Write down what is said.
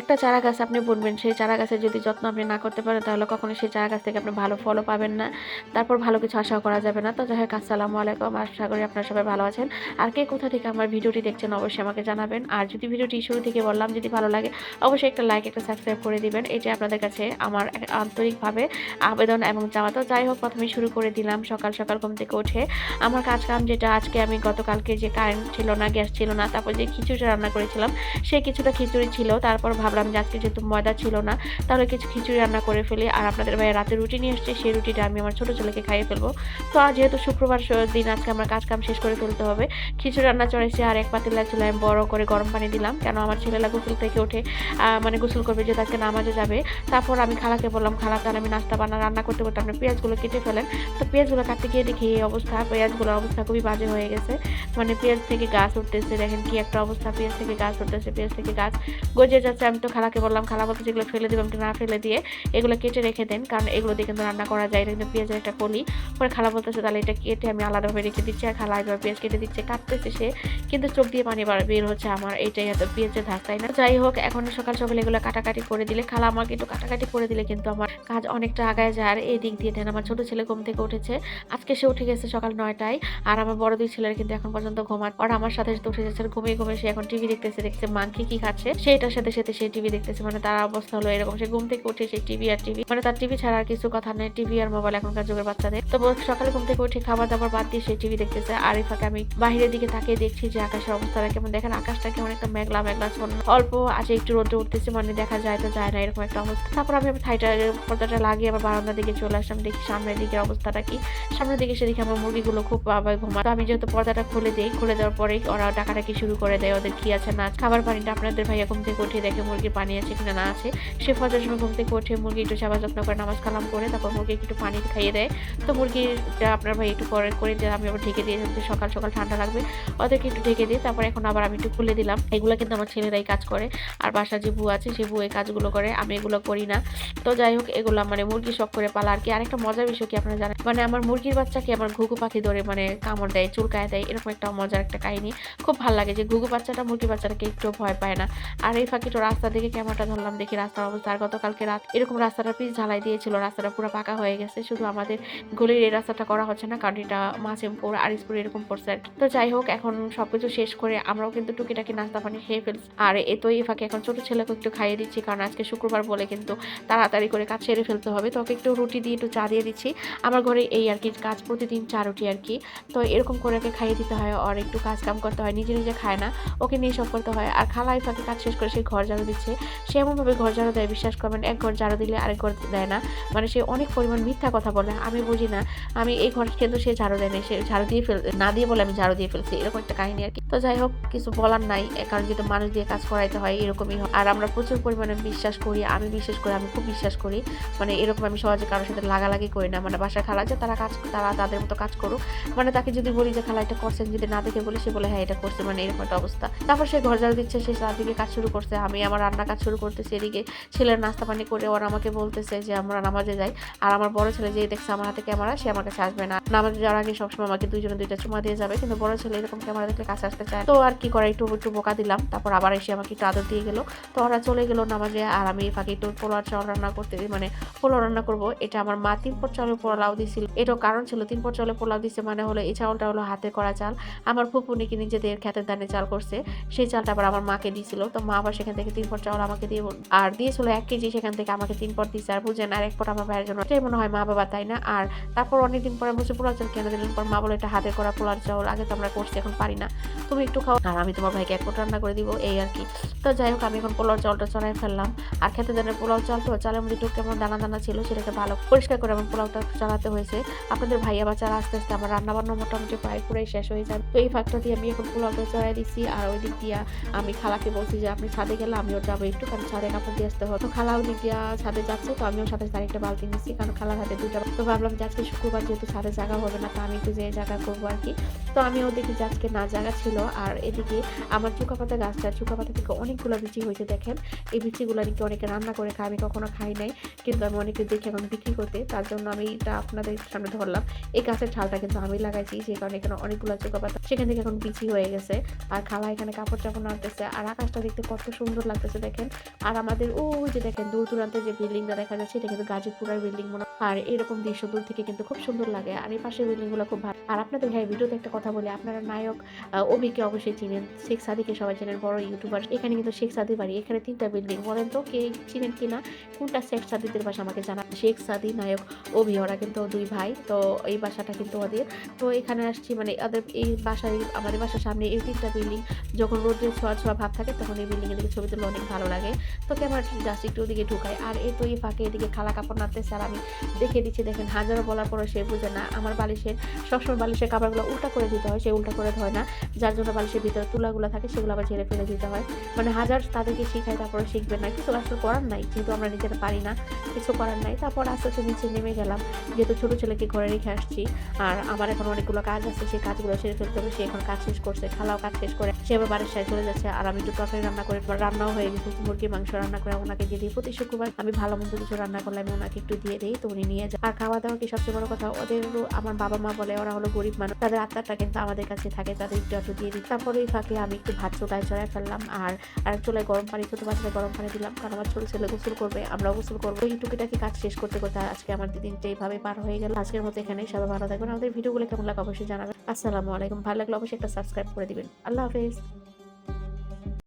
একটা চারা গাছ আপনি বুনবেন, সেই চারা গাছের যদি যত্ন আপনি না করতে পারেন, তাহলে কখনো সেই চারা গাছ থেকে আপনি ভালো ফলও পাবেন না। তারপর ভালো কিছু আশাও করা যাবে না। তো যাই হোক, আসসালামু আলাইকুম। আশা করি আপনারা সবাই ভালো আছেন। আর কে কোথা থেকে আমার ভিডিওটি দেখছেন অবশ্যই আমাকে জানাবেন। আর যদি ভিডিওটি শুরু থেকে বললাম যদি ভালো লাগে, অবশ্যই একটা লাইক একটা সাবস্ক্রাইব করে দিবেন। এটি আপনাদের কাছে আমার আন্তরিকভাবে আবেদন এবং চাওয়া। তো যাই হোক প্রথমে শুরু করে দিলাম সকাল সকাল ঘুম থেকে উঠে। আমার কাজ কাম যেটা আজকে আমি গতকালকে যে কারেন্ট ছিল না গ্যাস ছিল না, তারপর যে খিচুড়ি রান্না করেছিলাম সেই কিছুটা খিচুড়ি ছিল। তারপর ভাবলাম যে আজকে যেহেতু ময়দা ছিল না, তাহলে কিছু খিচুড়ি রান্না করে ফেলি। আর আপনাদের ভাই রাতে রুটি নিয়ে এসছে, সেই রুটিটা আমি আমার ছোটো ছেলেকে খাইয়ে ফেলব। তো আর যেহেতু শুক্রবার দিন, আজকে আমার কাজ কাম শেষ করে ফেলতে হবে। খিচুড়ি রান্না চড়েছে আর এক পাতিলা চুলায় আমি বড় করে গরম পানি দিলাম, কেন আমার ছেলেরা গোসল থেকে উঠে মানে গোসল করবে যেহেতু আজকে নামাজে যাবে। তারপর আমি খালাকে বললাম, খালা, তাহলে আমি নাস্তা বানা, রান্না করতে করতে আপনি পেঁয়াজগুলো কেটে ফেলেন। তো পেঁয়াজগুলো কাটতে গিয়ে দেখি এই অবস্থা, পেঁয়াজগুলোর অবস্থা খুবই বাজে হয়ে গেছে। মানে পেঁয়াজ থেকে গাছ উঠতেছে, দেখেন কি একটা অবস্থা, পেঁয়াজ থেকে গাছ উঠতেছে, পেঁয়াজ থেকে গাছ গজে যাচ্ছে। আমি তো খালাকে বললাম, খালা বলতে যেগুলো ফেলে দেবেন কি না ফেলে দিয়ে এগুলো কেটে রেখে দেন, কারণ এগুলো দিয়ে কিন্তু রান্না করা যায়। কিন্তু পেঁয়াজের একটা কলি। পরে খালা বলতেছে, তাহলে এটা কেটে আমি আলাদাভাবে রেখে দিচ্ছি। আর খালা এবার পেঁয়াজ কেটে দিচ্ছে, কাটতেছে সে, কিন্তু চোখ দিয়ে পানি বার হচ্ছে আমার। এইটাই এত পেঁয়াজের ধাক তাই না? যাই হোক, এখন সকাল সকাল এগুলো কাটাকাটি করে দিলে, খালা আমাকে একটু কাটাকাটি করে দিলে কিন্তু আমার কাজ অনেকটা আগায় যায়। আর এই দিক দিয়ে দেন আমার ছোট ছেলে ঘুম থেকে উঠেছে। আজকে সে উঠে গেছে সকাল নয়টায়, আর আমার বড় দুই ছেলের কিন্তু এখন পর্যন্ত ঘুমা আর আমার সাথে উঠে যাচ্ছে ঘুমিয়ে ঘুমিয়ে সে এখন টিভি দেখতেছে, দেখছে মাংকি কি খাচ্ছে। সেটার সাথে সাথে সে টিভি দেখতেছে মানে তার অবস্থা হলো এরকম। সে ঘুম থেকে উঠে সেই টিভি আর টিভি মানে তার টিভি ছাড়া আর কিছু কথা নেই। টিভি আর মোবাইল এখনকার যুগের বাচ্চাদের। তো সকালে ঘুম থেকে উঠে খাবার দাবার বাদ দিয়ে সে টিভি দেখতেছে। আর এই ফাঁকে আমি বাইরের দিকে তাকিয়ে দেখছি যে আকাশের অবস্থাটা কেমন। দেখেন আকাশটা কেমন একটা মেঘলা মেঘলা অল্প আছে, একটু রোদ্র উঠতেছে মানে দেখা যায় তো যায় না, এরকম একটা অবস্থা। তারপর আমি থাইটা পর্দাটা লাগিয়ে আবার বারান্দার দিকে চলে আসলাম। দেখি সামনের দিকের অবস্থাটা কি। সামনের দিকে সেদিকে আমার মুরগিগুলো খুব বাবা ঘুমা তো আমি যেহেতু পর্দাটা খুলে দিই, খুলে দেওয়ার পরে ওরা ডাকাডাকি শুরু করে দেয়, ওদের কি আছে না। খাবার পানিটা আপনাদের ভাইয়া ঘুম থেকে উঠে দেখে মুরগির পানি আছে কিনা না আছে। সে ফজরের সময় ঘুম থেকে উঠে মুরগি একটু সেবা যত্ন করে, নামাজ কালাম করে, তারপর মুরগিকে একটু পানি খাইয়ে দেয়। তো মুরগিটা আপনার ভাই একটু পরে করে দিয়ে আমি আবার ঢেকে দিয়ে যাতে সকাল সকাল ঠান্ডা লাগবে। ওদেরকে একটু ঢেকে দিই তারপর এখন আবার আমি একটু খুলে দিলাম। এগুলো কিন্তু আমার ছেলেরাই কাজ করে, আর বাসা যে বউ আছে, সে বউ এই কাজগুলো করে, আমি এগুলো করি না। তো যাই হোক, এগুলো মানে মুরগি শখ করে পালা আর কি। আরেকটা মজার বিষয় কি আপনারা জানেন? মানে আমার মুরগির বাচ্চাকে আমার ঘুঘু পাখি ধরে মানে কামড় দেয়, চুলকায় দেয়, এরকম একটা মজার একটা কাহিনী। খুব ভালো লাগে যে ঘুঘু বাচ্চাটা মুরগির বাচ্চাটাকে একটু ভয় পায় না। আর এই ফাঁকি তো রাস্তা দিকে ক্যামেরাটা ধরলাম, দেখি রাস্তার অবস্থা। আর গতকালকে রাত এরকম রাস্তাটা পিচ ঢালাই দিয়েছিল, রাস্তাটা পুরো পাকা হয়ে গেছে। শুধু আমাদের গলির এই রাস্তাটা করা হচ্ছে না, কারণ এটা মাছেমপুর আরিসপুর এরকম পড়ছে তো যাই হোক, এখন সবকিছু শেষ করে আমরাও কিন্তু টুকিটাকি নাস্তা পানি খেয়ে ফেলছি। আর এ তো এই ফাঁকে এখন ছোট ছেলেকে একটু খাইয়ে দিচ্ছি, কারণ আজকে শুক্রবার বলে কিন্তু তাড়াতাড়ি করে কাজ সেরে ফেলতে হবে। তো ওকে একটু রুটি দিয়ে একটু চা দিয়ে দিচ্ছি। আমার ঘরে এই আর কি কাজ, প্রতিদিন চা রুটি আর কি। তো এরকম করে ওকে খাইয়ে দিতে হয়, আর একটু কাজ কাম করতে হয়, নিজে নিজে খায় না। ওকে নিয়ে সব করতে হয়। আর খালাই ফাঁকে কাজ শেষ করে সে ঘর ঝাড়ু দিচ্ছে, সে এমনভাবে ঘর ঝাড়ু দেয়, বিশ্বাস করবেন, এক ঘর ঝাড়ু দিলে আরেক ঘর দেয় না। মানে সে অনেক পরিমাণ মিথ্যা কথা বলে, আমি বুঝি না, আমি এই ঘর কিন্তু সে ঝাড়ু দেয়নি, সে ঝাড়ু দিয়ে ফেল, না দিয়ে বলে আমি ঝাড়ু দিয়ে ফেলছি, এরকম একটা কাহিনী আর তো যাই হোক, কিছু বলার নাই। কারণ যেহেতু মানুষ দিয়ে কাজ করাইতে হয়, এরকমই হয়। আর আমরা প্রচুর পরিমাণে বিশ্বাস করি, আমি বিশ্বাস করি, আমি খুব বিশ্বাস করি। মানে এরকম আমি সহজে কারোর সাথে লাগালাগি করি না। মানে বাসায় খালা যে তারা কাজ, তারা তাদের মতো কাজ করুক। মানে তাকে যদি বলি যে, খালা, এটা করছেন? যদি না দেখে বলি, সে বলে হ্যাঁ এটা করছে। মানে এরকম একটা অবস্থা। তারপর সে ঘর ঝাড়ু দিচ্ছে, সে তার দিকে কাজ শুরু করছে। আমি আমার রান্না কাজ শুরু করতেছি। এদিকে ছেলের নাস্তা পানি করে ওরা আমাকে বলতেছে যে, আমরা নামাজে যাই। আর আমার বড় ছেলে যে দেখছে আমার হাতে ক্যামেরা, সে আমার কাছে আসবে না। নামাজে যাওয়ার আগে সবসময় আমাকে দুইজনে দুইটা চুমা দিয়ে যাবে। কিন্তু বড় ছেলে এরকম ক্যামেরা দেখলে কাছে আসতে চায়। তো আর কি করে, একটু একটু বোকা দিলাম। তারপর আবার এসে আমাকে একটু আদর দিয়ে গেলো। তো ওরা চলে গেলো নামাজে আর আমি ফাঁকে একটু পোলার চাল রান্না করতে মানে পোলাও রান্না করব। এটা আমার মা তিন পর চালে পোলাও দিছিল। এটাও কারণ ছিল, তিন পর চালে পোলাও দিছে মানে হলো এই চাউলটা হলো হাতে করা চাল। আমার ফুপু নাকি নিজেদের খেতের দানে চাল করছে। সেই চালটা আবার আমার মাকে দিছিল। তো মা আবার সেখান থেকে তিন পর চাউল আমাকে দিয়ে আর দিয়েছিল এক কেজি, সেখান থেকে আমাকে তিন পর দিছে। আর বুঝেন, আর এক পর আমার ভাইয়ের জন্য। এটাই মনে হয় মা বাবা তাই না? আর তারপর অনেকদিন পরে বসে পোলাও চাল কেন দিলেন পর মা বলে এটা হাতে করা পোলার চাউল। আগে তো আমরা করছি, এখন পারি না। তুমি একটু খাও। আর আমি তোমার ভাইকে এক পট রান্না করে দিব, এই আর কি। তো যাই হোক, আমি এখন পোলাও চাউলটা চড়াই ফেললাম। আর খেতে দানের পোলাও চাল তো, চালের মধ্যে একটু কেমন দানা দানা ছিল সেটাকে ভালো পরিষ্কার করে আমার পোলাওটা চালাতে হয়েছে। আপনাদের ভাইয়া বাচ্চারা আস্তে আস্তে আমার রান্না বান্না মোটামুটি প্রায় পুরাই শেষ হয়ে যাবে তো এই ফাঁকটা দিয়ে আমি এখন পোলাওটা চড়াই দিচ্ছি আর ওই দিক দিয়ে আমি খালাকে বলছি যে, আপনি ছাদে গেলে আমিও যাব একটু, কারণ ছাদে কাপড় দিয়ে আসতে হবে। তো খালা ওই দিক দিয়ে ছাদে যাচ্ছে, তো আমিও সাথে তার একটা বালতি নিচ্ছি, কারণ খালার হাতে দুইটা তো ভাবলাম যে আজকে শুক্রবার যেহেতু ছাদে জায়গা হবে না, তো আমি একটু যে জায়গা করব আর কি। তো আমিও যে আজকে না জায়গা ছিল, আর এদিকে আমার চুকা পাতা গাছটা চুকা পাতা থেকে অনেকগুলো বিচি হয়েছে দেখেন। এই বিচিগুলো নাকি অনেকে রান্না করে খায়, আমি কখনো খাই নাই, কিন্তু আমি অনেকে দেখি এখন বিক্রি করতে, তার জন্য আমি এটা আপনাদের সামনে ধরলাম। এই গাছের ঠালটা কিন্তু আমি লাগাইছি সেই কারণে এখানে অনেকগুলো চুকা পাতা সেখান থেকে এখন বিচি হয়ে গেছে। আর খালা এখানে কাপড় চাপড় নাড়তেছে, আর আকাশটা দেখতে কত সুন্দর লাগতেছে দেখেন। আর আমাদের ও যে দেখেন, দূর দূরান্তে যে বিল্ডিংটা দেখা যাচ্ছে, এটা কিন্তু গাজীপুরের বিল্ডিং মনে। আর এরকম দৃশ্য দূর থেকে কিন্তু খুব সুন্দর লাগে, আর এই পাশের বিল্ডিংগুলো খুব ভালো। আর আপনাদের ভাই ভিডিওতে একটা কথা বলি আপনারা নায়ক অভিকে অবশ্যই চিনেন। শেখ সাদিকে সবাই চেনেন, বড় ইউটিউবার এখানে কিন্তু শেখ সাদি বাড়ি, এখানে তিনটা বিল্ডিং বলেন তো কে চিনেন কিনা? কোনটা শেখ সাদিদের বাসা আমাকে জানা শেখ সাদি, নায়ক, অভি, ওরা কিন্তু দুই ভাই। তো এই বাসাটা কিন্তু ওদের। তো এখানে আসছি মানে ওদের এই বাসায়, আমাদের বাসার সামনে এই তিনটা বিল্ডিং যখন রোদ্রের ছোঁয়া ছোঁয়া ভাব থাকে, তখন এই বিল্ডিং এর দিকে ছবি তুললে অনেক ভালো লাগে। তো ক্যামেরা জাস্ট একটু ওদিকে ঢুকাই। আর এই তো এই ফাঁকে এদিকে খালা কাপড় নাড়তেছে আর আমি দেখে দিচ্ছি, দেখেন হাজারো বলার পরে সে বুঝে না। আমার বালিশের, সবসময় বালিশের কাপড়গুলো উল্টা করে দিতে হয়, সে উল্টা করে ধয় না। যার জন্য বালিশের ভিতরে তুলাগুলো থাকে, সেগুলো আবার ঝেড়ে ফেলে দিতে হয়। মানে হাজার তাদেরকে শিখাই তারপরে শিখবে না। কিছু আসলে করার নাই, যেহেতু আমরা নিজেরা পারি না, কিছু করার নাই। তারপর আস্তে আস্তে নিচে নেমে গেলাম, যেহেতু ছোটো ছেলেকে ঘরে রেখে আসছি। আর আমার এখন অনেকগুলো কাজ আছে সেই কাজগুলো সেরে ফেলতে হবে, সে এখন কাজ শেষ করছে, খালাও কাজ শেষ করে, সে আবার বাড়ির সাথে চলে যাচ্ছে। আর আমি একটু তরকারি রান্না করে রান্নাও হয়ে গেছে মুরগির মাংস রান্না করে, ওনাকে দিয়ে দিই। প্রতি শুক্রবার আমি ভালো মন্দ কিছু রান্না করলে আমি ওনাকে একটু দিয়ে দিই, তো উনি নিয়ে যায়। আর খাওয়া দাওয়া কি সবচেয়ে বড় কথা? ওদের আমার বাবা মা বলে, ওরা হলো গরিব মানুষ, তাদের আত্মাটা কিন্তু আমাদের কাছে থাকে, তাদের একটু একটু দিয়ে দিই। তারপরে ফাঁকে আমি একটু ভাত চোলায় চড়ায় ফেললাম, আর আর চোলায় গরম পানি, ছোটো বাচ্চাদের গরম পানি দিলাম, কারণ আমার ছোটো ছেলে গোসল করবে আমরা গোসল করব। এই টুকিটাকে কাজ শেষ করতে করতে আজকে আমার দিনটা এইভাবে পার হয়ে গেল। আজকের মতো এখানে সবাই ভালো থাকবেন। আমাদের ভিডিওগুলো কেমন লাগে অবশ্যই জানাবেন। আসসালামু আলাইকুম। ভালো লাগলে অবশ্যই একটা সাবস্ক্রাইব করে দিবেন। আল্লাহ হাফেজ।